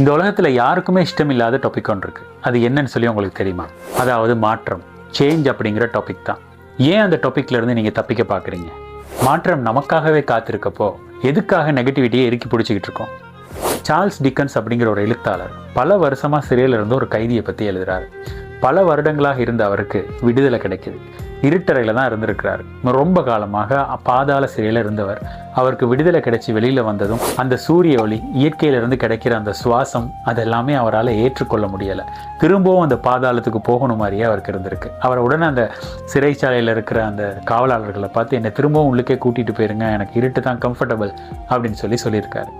இந்த உலகத்தில் யாருக்குமே இஷ்டம் இல்லாத டாபிக் ஒன்று இருக்குது அது என்னன்னு சொல்லி உங்களுக்கு தெரியுமா? அதாவது மாற்றம். சேஞ்ச் அப்படிங்கிற டாபிக் தான். ஏன் அந்த டாபிக்ல இருந்து நீங்கள் தப்பிக்க பார்க்குறீங்க? மாற்றம் நமக்காகவே காத்திருக்கப்போ எதுக்காக நெகட்டிவிட்டியை இறுக்கி பிடிச்சிக்கிட்டு இருக்கோம்? சார்ல்ஸ் டிக்கன்ஸ் அப்படிங்கிற ஒரு எழுத்தாளர் பல வருஷமாக சிறையில் இருந்து ஒரு கைதியை பற்றி எழுதுறாரு. பல வருடங்களாக இருந்த அவருக்கு விடுதலை கிடைக்குது. இருட்டறையில் தான் இருந்திருக்கிறார். ரொம்ப காலமாக பாதாள சிறையில் இருந்தவர். அவருக்கு விடுதலை கிடைச்சி வெளியில் வந்ததும் அந்த சூரிய ஒளி இயற்கையிலிருந்து கிடைக்கிற அந்த சுவாசம் அதெல்லாமே அவரால் ஏற்றுக்கொள்ள முடியலை. திரும்பவும் அந்த பாதாளத்துக்கு போகணும் மாதிரியே அவருக்கு இருந்திருக்கு. அவரை உடனே அந்த சிறைச்சாலையில் இருக்கிற அந்த காவலாளர்களை பார்த்து என்னை திரும்பவும் உள்ளுக்கே கூட்டிகிட்டு போயிருங்க எனக்கு இருட்டு தான் கம்ஃபர்டபுள் அப்படின்னு சொல்லி சொல்லியிருக்காரு.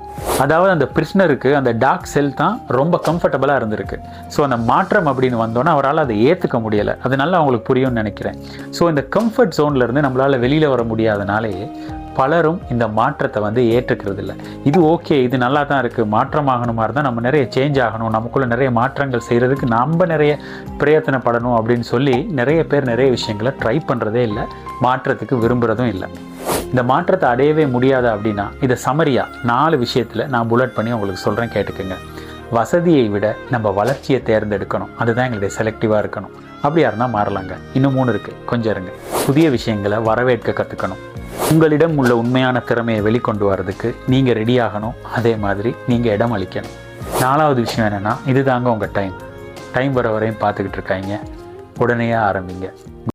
அதாவது அந்த பிரிஸ்னருக்கு அந்த டார்க் செல் தான் ரொம்ப கம்ஃபர்டபுளாக இருந்திருக்கு. ஸோ அந்த மாற்றம் அப்படின்னு வந்தோன்னே அவரால் அதை ஏற்றுக்க முடியலை. அதனால அவங்களுக்கு புரியும்னு நினைக்கிறேன். ஸோ இந்த கம்ஃபர்ட் ஜோன்லேருந்து நம்மளால் வெளியில் வர முடியாதனாலேயே பலரும் இந்த மாற்றத்தை வந்து ஏற்றுக்கிறது இல்லை இது ஓகே இது நல்லா தான் இருக்குது மாற்றமாகணுமா இருந்தால் நம்ம நிறைய சேஞ்ச் ஆகணும். நமக்குள்ளே நிறைய மாற்றங்கள் செய்கிறதுக்கு நம்ம நிறைய பிரயத்தனப்படணும் அப்படின்னு சொல்லி நிறைய பேர் நிறைய விஷயங்களை ட்ரை பண்ணுறதே இல்லை. மாற்றத்துக்கு விரும்புகிறதும் இல்லை. இந்த மாற்றத்தை அடையவே முடியாது அப்படின்னா இதை சமரியா நாலு விஷயத்தில் நான் புல்லட் பண்ணி உங்களுக்கு சொல்கிறேன் கேட்டுக்கோங்க. வசதியை விட நம்ம வளர்ச்சியை தேர்ந்தெடுக்கணும். அதுதான் எங்களுடைய செலக்டிவாக இருக்கணும். அப்படியா இருந்தால் மாறலாங்க. இன்னும் மூணு இருக்குது கொஞ்சம் இருங்க. புதிய விஷயங்களை வரவேற்க கற்றுக்கணும் உங்களிடம் உள்ள உண்மையான திறமையை வெளிக்கொண்டு வர்றதுக்கு நீங்கள் ரெடி ஆகணும். அதே மாதிரி நீங்கள் இடம் அளிக்கணும். நாலாவது விஷயம் என்னென்னா இதுதாங்க உங்கள் டைம் டைம் வர வரையும் பார்த்துக்கிட்டு இருக்காங்க உடனே ஆரம்பிங்க.